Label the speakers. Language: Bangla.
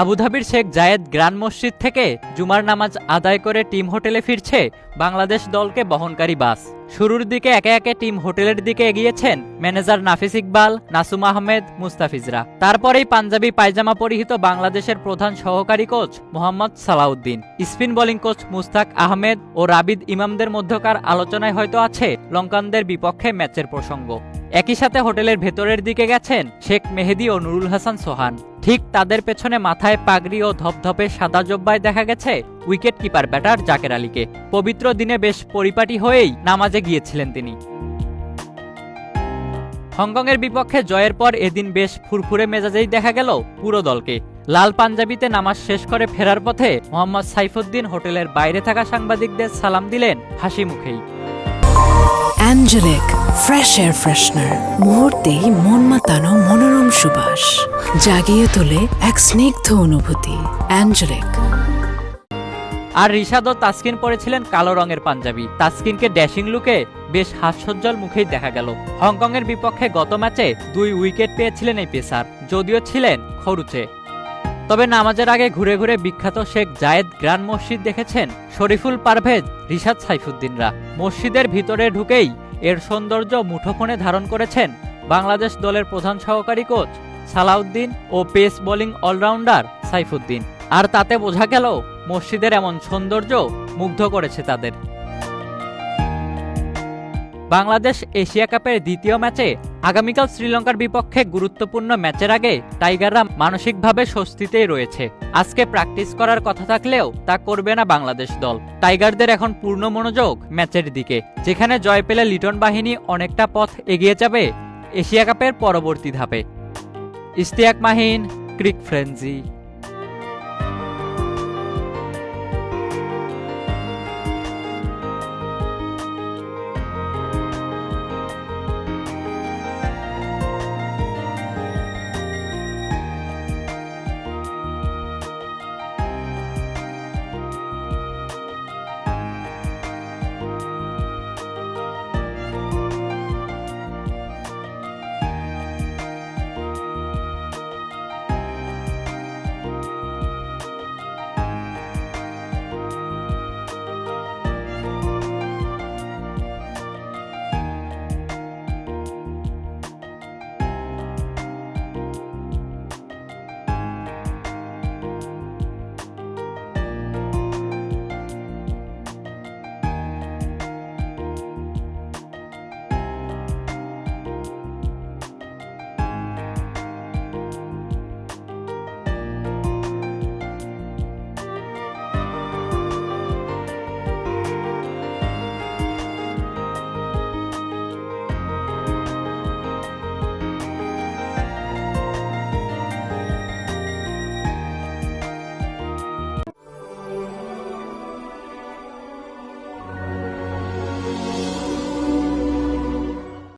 Speaker 1: আবুধাবির শেখ জায়েদ গ্রান্ড মসজিদ থেকে জুমার নামাজ আদায় করে টিম হোটেলে ফিরছে বাংলাদেশ দলকে বহনকারী বাস। শুরুর দিকে একে একে টিম হোটেলের দিকে এগিয়েছেন ম্যানেজার নাফিস ইকবাল, নাসুম আহমেদ, মুস্তাফিজরা। তারপরেই পাঞ্জাবি পায়জামা পরিহিত বাংলাদেশের প্রধান সহকারী coach Mohammad Salahuddin. Spin bowling coach Mushtaq Ahmed ও রাবিদ ইমামদের মধ্যকার আলোচনায় হয়তো আছে লঙ্কানদের বিপক্ষে ম্যাচের প্রসঙ্গ। একই সাথে হোটেলের ভেতরের দিকে গেছেন শেখ মেহেদি ও নুরুল হাসান সোহান। ঠিক তাদের পেছনে মাথায় পাগড়ি ও ধপধপে সাদা জব্বায় দেখা গেছে উইকেট কিপার ব্যাটার জাকের আলীকে। পবিত্র দিনে বেশ পরিপাটি হয়েই নামাজে গিয়েছিলেন তিনি। হংকংয়ের বিপক্ষে জয়ের পর এদিন বেশ ফুরফুরে মেজাজেই দেখা গেল পুরো দলকে। লাল পাঞ্জাবিতে নামাজ শেষ করে ফেরার পথে মোহাম্মদ সাইফুদ্দিন হোটেলের বাইরে থাকা সাংবাদিকদের সালাম দিলেন হাসি মুখেই।
Speaker 2: অ্যাঞ্জেলিক ফ্রেশ এয়ার ফ্রেশনার মুহূর্তেই মন মাতানো সুবাস, জাগিয়ে তোলে এক স্নিগ্ধ অনুভূতি, অ্যাঞ্জেলিক।
Speaker 1: আর রিশাদ ও তাসকিন পরেছিলেন কালো রঙের পাঞ্জাবি। তাসকিনকে ড্যাশিং লুকে বেশ হাস্যোজ্জ্বল মুখেই দেখা গেল। হংকংয়ের বিপক্ষে গত ম্যাচে দুই উইকেট পেয়েছিলেন এই পেসার, যদিও ছিলেন খরুচে। তবে নামাজের আগে ঘুরে ঘুরে বিখ্যাত শেখ জায়েদ গ্রান্ড মসজিদ দেখেছেন শরীফুল পারভেজ, রিশাদ সাইফুদ্দিনরা। মসজিদের ভিতরে ঢুকেই এর সৌন্দর্য মুঠোফোনে ধারণ করেছেন বাংলাদেশ দলের প্রধান সহকারী কোচ সালাউদ্দিন ও পেস বোলিং অলরাউন্ডার সাইফুদ্দিন। আর তাতে বোঝা গেল, মসজিদের এমন সৌন্দর্য মুগ্ধ করেছে তাদের। বাংলাদেশ এশিয়া কাপের দ্বিতীয় ম্যাচে আগামীকাল শ্রীলঙ্কার বিপক্ষে গুরুত্বপূর্ণ ম্যাচের আগে টাইগাররা মানসিকভাবে স্বস্তিতেই রয়েছে। আজকে প্র্যাকটিস করার কথা থাকলেও তা করবে না বাংলাদেশ দল। টাইগারদের এখন পূর্ণ মনোযোগ ম্যাচের দিকে, যেখানে জয় পেলে লিটন বাহিনী অনেকটা পথ এগিয়ে যাবে এশিয়া কাপের পরবর্তী ধাপে। ইস্তিয়াক মাহিন ক্রিক ফ্রেঞ্জি